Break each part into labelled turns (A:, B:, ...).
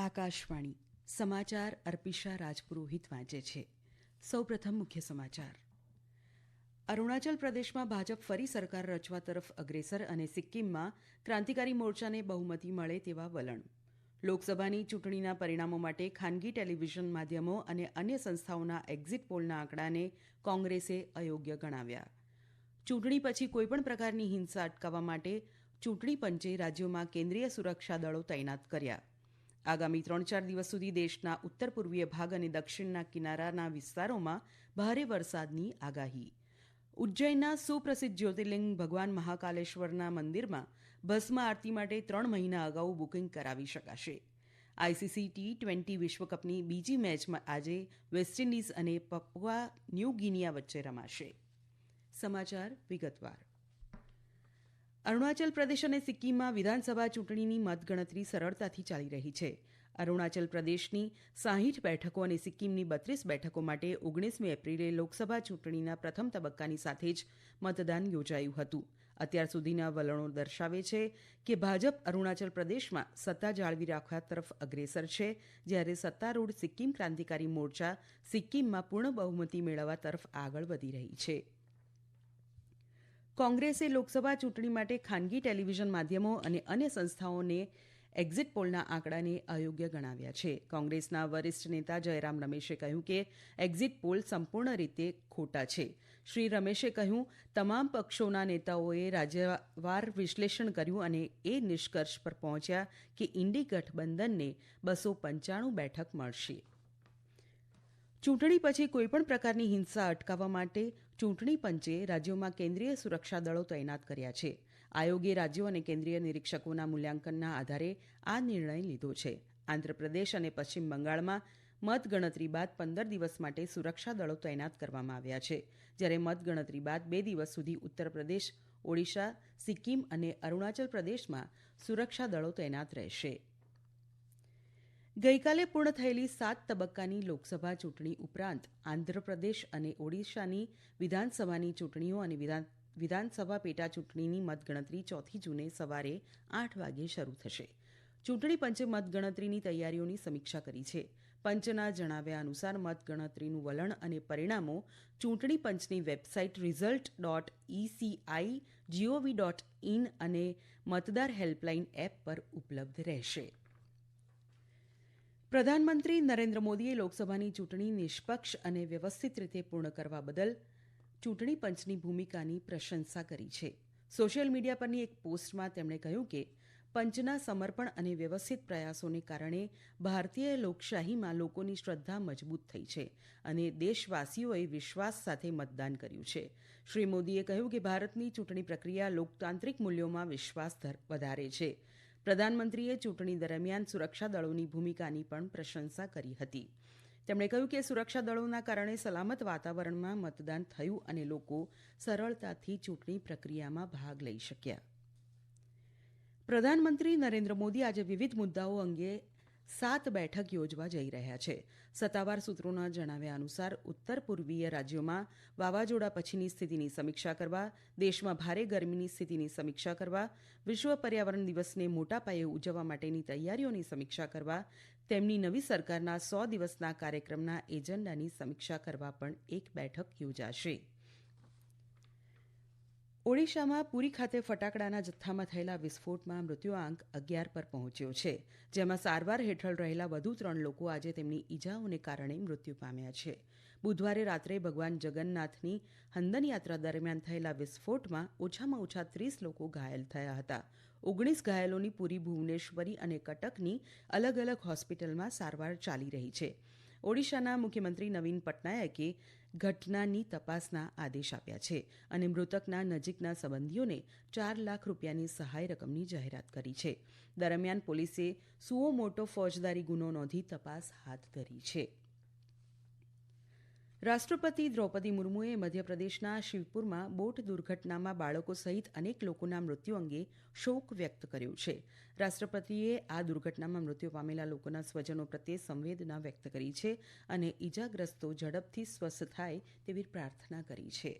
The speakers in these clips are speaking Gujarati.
A: આકાશવાણી સમાચાર અર્પિશા રાજપુરોહિત વાંચે છે. સૌપ્રથમ મુખ્ય સમાચાર. અરુણાચલ પ્રદેશમાં ભાજપ ફરી સરકાર રચવા તરફ અગ્રેસર અને સિક્કિમમાં ક્રાંતિકારી મોરચાને બહુમતી મળે તેવા વલણ. લોકસભાની ચૂંટણીના પરિણામો માટે ખાનગી ટેલિવિઝન માધ્યમો અને અન્ય સંસ્થાઓના એક્ઝિટ પોલના આંકડાને કોંગ્રેસે અયોગ્ય ગણાવ્યા. ચૂંટણી પછી કોઈપણ પ્રકારની હિંસા અટકાવવા માટે ચૂંટણી પંચે રાજ્યોમાં કેન્દ્રીય સુરક્ષા દળો તૈનાત કર્યા. આગામી ત્રણ ચાર દિવસ સુધી દેશના ઉત્તર પૂર્વીય ભાગ અને દક્ષિણના કિનારાના વિસ્તારોમાં ભારે વરસાદની આગાહી. ઉજ્જૈનના સુપ્રસિદ્ધ જ્યોતિર્લિંગ ભગવાન મહાકાલેશ્વરના મંદિરમાં ભસ્મ આરતી માટે ત્રણ મહિના અગાઉ બુકિંગ કરાવી શકાશે. આઈસીસી ટી ટ્વેન્ટી વિશ્વકપની બીજી મેચમાં આજે વેસ્ટ ઇન્ડિઝ અને પપવા ન્યૂ ગિનિયા વચ્ચે રમાશે. સમાચાર વિગતવાર. અરુણાચલ પ્રદેશ અને સિક્કિમમાં વિધાનસભા ચૂંટણીની મતગણતરી સરળતાથી ચાલી રહી છે. અરુણાચલ પ્રદેશની સાહીઠ બેઠકો અને સિક્કિમની બત્રીસ બેઠકો માટે ઓગણીસમી એપ્રિલે લોકસભા ચૂંટણીના પ્રથમ તબક્કાની સાથે જ મતદાન યોજાયું હતું. અત્યાર સુધીના વલણો દર્શાવે છે કે ભાજપ અરુણાચલ પ્રદેશમાં સત્તા જાળવી રાખવા તરફ અગ્રેસર છે, જ્યારે સત્તારૂઢ સિક્કિમ ક્રાંતિકારી મોરચા સિક્કિમમાં પૂર્ણ બહુમતી મેળવવા તરફ આગળ વધી રહી છે. કોંગ્રેસે લોકસભા ચૂંટણી માટે ખાનગી ટેલિવિઝન માધ્યમો અને અન્ય સંસ્થાઓને એક્ઝિટ પોલના આંકડાને અયોગ્ય ગણાવ્યા છે. કોંગ્રેસના વરિષ્ઠ નેતા જયરામ રમેશે કહ્યું કે એક્ઝિટ પોલ સંપૂર્ણ રીતે ખોટા છે. શ્રી રમેશે કહ્યું, તમામ પક્ષોના નેતાઓએ રાજ્યવાર વિશ્લેષણ કર્યું અને એ નિષ્કર્ષ પર પહોંચ્યા કે ઇન્ડી ગઠબંધનને બસો પંચાણું બેઠક મળશે. ચૂંટણી પછી કોઈપણ પ્રકારની હિંસા અટકાવવા માટે ચૂંટણી પંચે રાજ્યોમાં કેન્દ્રીય સુરક્ષા દળો તૈનાત કર્યા છે. આયોગે રાજ્યો અને કેન્દ્રીય નિરીક્ષકોના મૂલ્યાંકનના આધારે આ નિર્ણય લીધો છે. આંધ્રપ્રદેશ અને પશ્ચિમ બંગાળમાં મતગણતરી બાદ પંદર દિવસ માટે સુરક્ષા દળો તૈનાત કરવામાં આવ્યા છે. જ્યારે મતગણતરી બાદ બે દિવસ સુધી ઉત્તર પ્રદેશ, ઓડિશા, સિક્કિમ અને અરુણાચલ પ્રદેશમાં સુરક્ષા દળો તૈનાત રહેશે. ગઈકાલે પૂર્ણ થયેલી સાત તબક્કાની લોકસભા ચૂંટણી ઉપરાંત આંધ્રપ્રદેશ અને ઓડિશાની વિધાનસભાની ચૂંટણીઓ અને વિધાનસભા પેટા ચૂંટણીની મતગણતરી ચોથી જૂને સવારે આઠ વાગે શરૂ થશે. ચૂંટણી પંચે મતગણતરીની તૈયારીઓની સમીક્ષા કરી છે. પંચના જણાવ્યા અનુસાર મતગણતરીનું વલણ અને પરિણામો ચૂંટણી પંચની website result dot ECI GOV dot in અને મતદાર હેલ્પલાઇન એપ પર ઉપલબ્ધ રહેશે. પ્રધાનમંત્રી નરેન્દ્ર મોદીએ લોકસભાની ચૂંટણી નિષ્પક્ષ અને વ્યવસ્થિત રીતે પૂર્ણ કરવા બદલ ચૂંટણી પંચની ભૂમિકાની પ્રશંસા કરી છે. સોશિયલ મીડિયા પરની એક પોસ્ટમાં તેમણે કહ્યું કે, પંચના સમર્પણ અને વ્યવસ્થિત પ્રયાસોને કારણે ભારતીય લોકશાહીમાં લોકોની શ્રદ્ધા મજબૂત થઈ છે અને દેશવાસીઓએ વિશ્વાસ સાથે મતદાન કર્યું છે. શ્રી મોદીએ કહ્યું કે, ભારતની ચૂંટણી પ્રક્રિયા લોકતાંત્રિક મૂલ્યોમાં વિશ્વાસ વધારે છે. પ્રધાનમંત્રીએ ચૂંટણી દરમિયાન સુરક્ષા દળોની ભૂમિકાની પણ પ્રશંસા કરી હતી. તેમણે કહ્યું કે સુરક્ષા દળોના કારણે સલામત વાતાવરણમાં મતદાન થયું અને લોકો સરળતાથી ચૂંટણી પ્રક્રિયામાં ભાગ લઈ શક્યા. પ્રધાનમંત્રી નરેન્દ્ર મોદી આજે વિવિધ મુદ્દાઓ અંગે સાત બેઠક યોજવા જઈ રહ્યા છે. સત્તાવાર સૂત્રોના જણાવ્યા અનુસાર ઉત્તર પૂર્વીય રાજ્યોમાં વાવાઝોડા પછીની સ્થિતિની સમીક્ષા કરવા, દેશમાં ભારે ગરમીની સ્થિતિની સમીક્ષા કરવા, વિશ્વ પર્યાવરણ દિવસને મોટા પાયે ઉજવવા માટેની તૈયારીઓની સમીક્ષા કરવા, તેમની નવી સરકારના સો દિવસના કાર્યક્રમના એજન્ડાની સમીક્ષા કરવા પણ એક બેઠક યોજાશે. ઓડિશામાં પુરી ખાતે ફટાકડાના જથ્થામાં થયેલા વિસ્ફોટમાં મૃત્યુઆંક અગિયાર પર પહોંચ્યો છે, જેમાં સારવાર હેઠળ રહેલા વધુ ત્રણ લોકો આજે તેમની ઈજાઓને કારણે મૃત્યુ પામ્યા છે. બુધવારે રાત્રે ભગવાન જગન્નાથની હંદન યાત્રા દરમિયાન થયેલા વિસ્ફોટમાં ઓછામાં ઓછા ત્રીસ લોકો ઘાયલ થયા હતા. ઓગણીસ ઘાયલોની પુરી ભુવનેશ્વરી અને કટકની અલગ અલગ હોસ્પિટલમાં સારવાર ચાલી રહી છે. ઓડિશાના મુખ્યમંત્રી નવીન પટનાયકે ઘટનાની તપાસના આદેશ આપ્યા છે અને મૃતકના નજીકના સંબંધીઓને ચાર લાખ રૂપિયાની સહાય રકમની જાહેરાત કરી છે. દરમિયાન પોલીસે સુઓ મોટો ફોજદારી ગુનો નોંધી તપાસ હાથ ધરી છે. રાષ્ટ્રપતિ દ્રૌપદી મુર્મુએ મધ્યપ્રદેશના શિવપુરમાં બોટ દુર્ઘટનામાં બાળકો સહિત અનેક લોકોના મૃત્યુ અંગે શોક વ્યક્ત કર્યો છે. રાષ્ટ્રપતિએ આ દુર્ઘટનામાં મૃત્યુ પામેલા લોકોના સ્વજનો પ્રત્યે સંવેદના વ્યક્ત કરી છે અને ઇજાગ્રસ્તો ઝડપથી સ્વસ્થ થાય તેવી પ્રાર્થના કરી છે.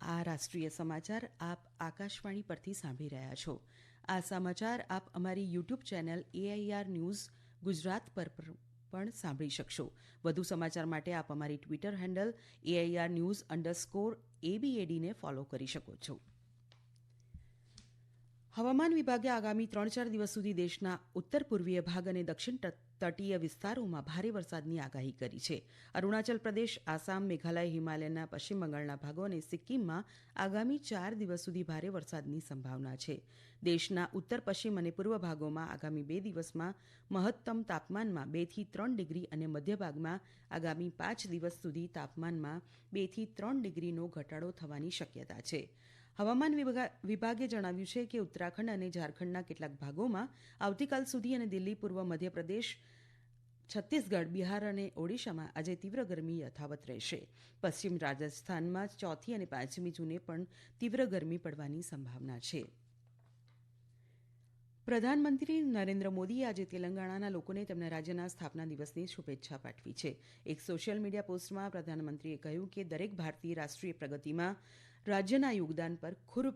A: આ રાષ્ટ્રીય સમાચાર આપ આકાશવાણી પરથી સાંભળી રહ્યા છો. આ સમાચાર આપ અમારી YouTube channel AIR news Gujarat પર પણ સાંભળી શકશો. વધુ સમાચાર માટે આપ અમારી Twitter handle AIR news underscore એબીએડીને follow કરી શકો છો. હવામાન વિભાગે આગામી ત્રણ ચાર દિવસ સુધી દેશના ઉત્તર પૂર્વીય ભાગ અને દક્ષિણ તટીય વિસ્તારોમાં ભારે વરસાદની આગાહી કરી છે. અરુણાચલ પ્રદેશ, આસામ, મેઘાલય, હિમાલયના પશ્ચિમ બંગાળના ભાગો અને સિક્કિમમાં આગામી ચાર દિવસ સુધી ભારે વરસાદની સંભાવના છે. દેશના ઉત્તર પશ્ચિમ અને પૂર્વ ભાગોમાં આગામી બે દિવસમાં મહત્તમ તાપમાનમાં બેથી ત્રણ ડિગ્રી અને મધ્ય ભાગમાં આગામી પાંચ દિવસ સુધી તાપમાનમાં બેથી ત્રણ ડિગ્રીનો ઘટાડો થવાની શક્યતા છે. હવામાન વિભાગે જણાવ્યું છે કે ઉત્તરાખંડ અને ઝારખંડના કેટલાક ભાગોમાં આવતીકાલ સુધી અને દિલ્હી, પૂર્વ મધ્યપ્રદેશ, છત્તીસગઢ, બિહાર અને ઓડિશામાં આજે તીવ્ર ગરમી યથાવત રહેશે. પશ્ચિમ રાજસ્થાનમાં ચોથી અને પાંચમી જૂને પણ તીવ્ર ગરમી પડવાની સંભાવના છે. પ્રધાનમંત્રી નરેન્દ્ર મોદીએ આજે તેલંગાણાના લોકોને તેમના રાજ્યના સ્થાપના દિવસની શુભેચ્છા પાઠવી છે. એક સોશિયલ મીડિયા પોસ્ટમાં પ્રધાનમંત્રીએ કહ્યું કે દરેક ભારતીય રાષ્ટ્રીય પ્રગતિમાં રાજ્યના યોગદાન પર ખૂબ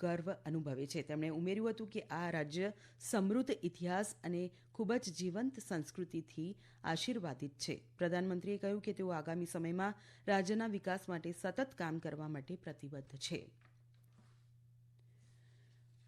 A: ગર્વ અનુભવે છે. તેમણે ઉમેર્યું હતું કે આ રાજ્ય સમૃદ્ધ ઇતિહાસ અને ખૂબ જ જીવંત સંસ્કૃતિથી આશીર્વાદિત છે. પ્રધાનમંત્રીએ કહ્યું કે તેઓ આગામી સમયમાં રાજ્યના વિકાસ માટે સતત કામ કરવા માટે પ્રતિબદ્ધ છે.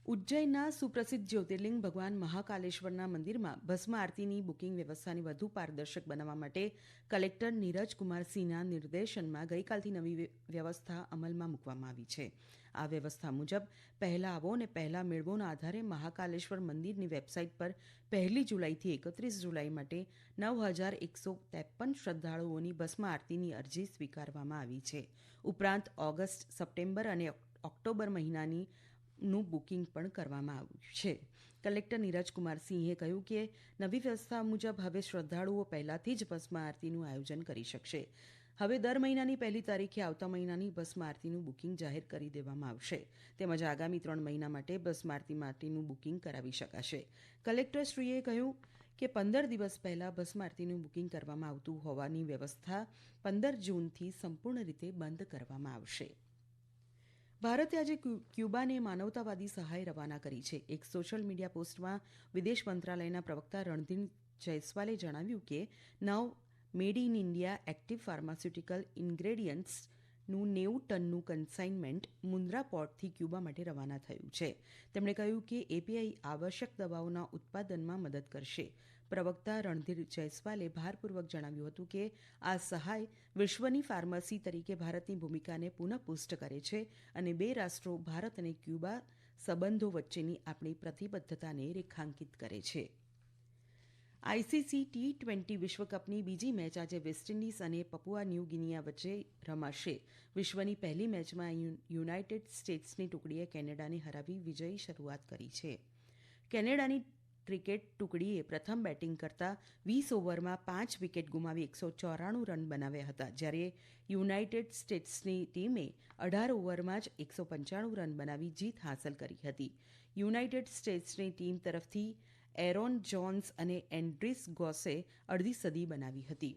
A: ઉજ્જૈનના સુપ્રસિદ્ધ જ્યોતિર્લિંગ ભગવાન મહાકાલેશ્વરના મંદિરમાં ભસ્મ આરતીની બુકિંગ વ્યવસ્થાને વધુ પારદર્શક બનાવવા માટે કલેક્ટર નીરજ કુમાર સિંહના નિર્દેશનમાં ગઈકાલથી નવી વ્યવસ્થા અમલમાં મૂકવામાં આવી છે. આ વ્યવસ્થા મુજબ પહેલા આવો અને પહેલા મેળવોના આધારે મહાકાલેશ્વર મંદિરની વેબસાઇટ પર પહેલી જુલાઈથી એકત્રીસ જુલાઈ માટે નવ હજાર એકસો ત્રેપન શ્રદ્ધાળુઓની ભસ્મ આરતીની અરજી સ્વીકારવામાં આવી છે. ઉપરાંત ઓગસ્ટ, સપ્ટેમ્બર અને ઓક્ટોબર મહિનાની નું બુકિંગ પણ કરવામાં આવ્યું છે. કલેક્ટર નીરજકુમાર સિંહે કહ્યું કે નવી વ્યવસ્થા મુજબ હવે શ્રદ્ધાળુઓ પહેલાથી જ ભસ્મ આરતીનું આયોજન કરી શકશે. હવે દર મહિનાની પહેલી તારીખે આવતા મહિનાની ભસ્મ આરતીનું બુકિંગ જાહેર કરી દેવામાં આવશે. તેમજ આગામી ત્રણ મહિના માટે ભસ્મ આરતી માટેનું બુકિંગ કરાવી શકાશે. કલેક્ટરશ્રીએ કહ્યું કે પંદર દિવસ પહેલા ભસ્મ આરતીનું બુકિંગ કરવામાં આવતું હોવાની વ્યવસ્થા પંદર જૂનથી સંપૂર્ણ રીતે બંધ કરવામાં આવશે. ભારતે આજે ક્યુબાને માનવતાવાદી સહાય રવાના કરી છે. એક સોશિયલ મીડિયા પોસ્ટમાં વિદેશ મંત્રાલયના પ્રવક્તા રણધીર જયસ્વાલે જણાવ્યું કે, નવ made in India active pharmaceutical ઇન્ગ્રેડિયન્ટ્સનું નેવું ટનનું કન્સાઇનમેન્ટ મુન્દ્રા પોર્ટથી ક્યુબા માટે રવાના થયું છે. તેમણે કહ્યું કે, એપીઆઈ આવશ્યક દવાઓના ઉત્પાદનમાં મદદ કરશે. પ્રવક્તા રણધીર જયસ્વાલે ભારપૂર્વક જણાવ્યું હતું કે આ સહાય વિશ્વની ફાર્મસી તરીકે ભારતની ભૂમિકાને પુનઃપુષ્ટ કરે છે અને બે રાષ્ટ્રો, ભારત અને ક્યુબા, સંબંધો વચ્ચેની આપણી પ્રતિબદ્ધતાને રેખાંકિત કરે છે. આઈસીસી ટી ટ્વેન્ટી વિશ્વકપની બીજી મેચ આજે વેસ્ટ ઇન્ડિઝ અને પપુઆ ન્યૂ ગિનિયા વચ્ચે રમાશે. વિશ્વની પહેલી મેચમાં યુનાઇટેડ સ્ટેટ્સની ટુકડીએ કેનેડાને હરાવી વિજયી શરૂઆત કરી છે. કેનેડાની ક્રિકેટ ટુકડીએ પ્રથમ બેટિંગ કરતા વીસ ઓવરમાં પાંચ વિકેટ ગુમાવી એકસો ચોરાણું રન બનાવ્યા હતા. જ્યારે યુનાઇટેડ સ્ટેટ્સની ટીમે અઢાર ઓવરમાં જ એકસો પંચાણું રન બનાવી જીત હાંસલ કરી હતી. યુનાઇટેડ સ્ટેટ્સની ટીમ તરફથી એરોન જોન્સ અને એન્ડ્રીસ ગોસે અડધી સદી બનાવી હતી.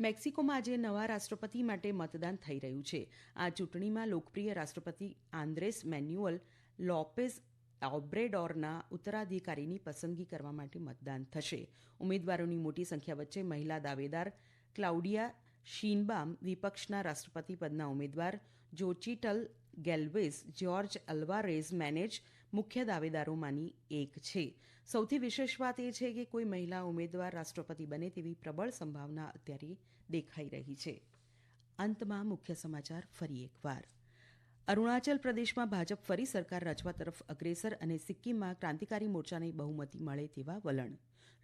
A: મેક્સિકોમાં આજે નવા રાષ્ટ્રપતિ માટે મતદાન થઈ રહ્યું છે. આ ચૂંટણીમાં લોકપ્રિય રાષ્ટ્રપતિ આંદ્રેસ મેન્યુઅલ લોપેઝ ઓબ્રેડોરના ઉત્તરાધિકારીની પસંદગી કરવા માટે મતદાન થશે. ઉમેદવારોની મોટી સંખ્યા વચ્ચે મહિલા દાવેદાર ક્લાઉડિયા શીનબામ વિપક્ષના રાષ્ટ્રપતિ પદના ઉમેદવાર જોચીટલ ગેલ્વિસ જ્યોર્જ અલ્વારેઝ મેનેજ મુખ્ય દાવેદારોમાંની એક છે. સૌથી વિશેષ વાત એ છે કે કોઈ મહિલા ઉમેદવાર રાષ્ટ્રપતિ બને તેવી પ્રબળ સંભાવના અત્યારે દેખાઈ રહી છે. અંતમાં મુખ્ય સમાચાર ફરી એકવાર. અરુણાચલ પ્રદેશમાં ભાજપ ફરી સરકાર રચવા તરફ અગ્રેસર અને સિક્કિમમાં ક્રાંતિકારી મોરચાને બહુમતી મળે તેવા વલણ.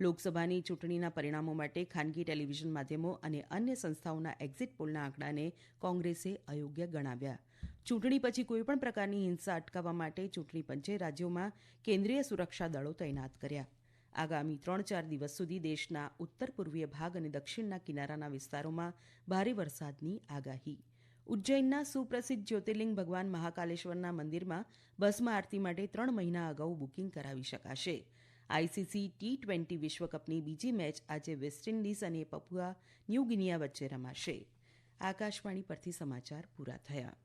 A: લોકસભાની ચૂંટણીના પરિણામો માટે ખાનગી ટેલિવિઝન માધ્યમો અને અન્ય સંસ્થાઓના એક્ઝિટ પોલના આંકડાને કોંગ્રેસે અયોગ્ય ગણાવ્યા. ચૂંટણી પછી કોઈપણ પ્રકારની હિંસા અટકાવવા માટે ચૂંટણી પંચે રાજ્યોમાં કેન્દ્રીય સુરક્ષા દળો તૈનાત કર્યા. આગામી ત્રણ ચાર દિવસ સુધી દેશના ઉત્તર પૂર્વીય ભાગ અને દક્ષિણના કિનારાના વિસ્તારોમાં ભારે વરસાદની આગાહી. ઉજ્જૈનના સુપ્રસિદ્ધ જ્યોતિર્લિંગ ભગવાન મહાકાલેશ્વરના મંદિરમાં બસમાં આરતી માટે ત્રણ મહિના અગાઉ બુકિંગ કરાવી શકાશે. આઈસીસી ટી ટ્વેન્ટી વિશ્વકપની બીજી મેચ આજે વેસ્ટ ઇન્ડિઝ અને પપુઆ ન્યૂ ગિનિયા વચ્ચે રમાશે. આકાશવાણી પરથી સમાચાર પૂરા થયા.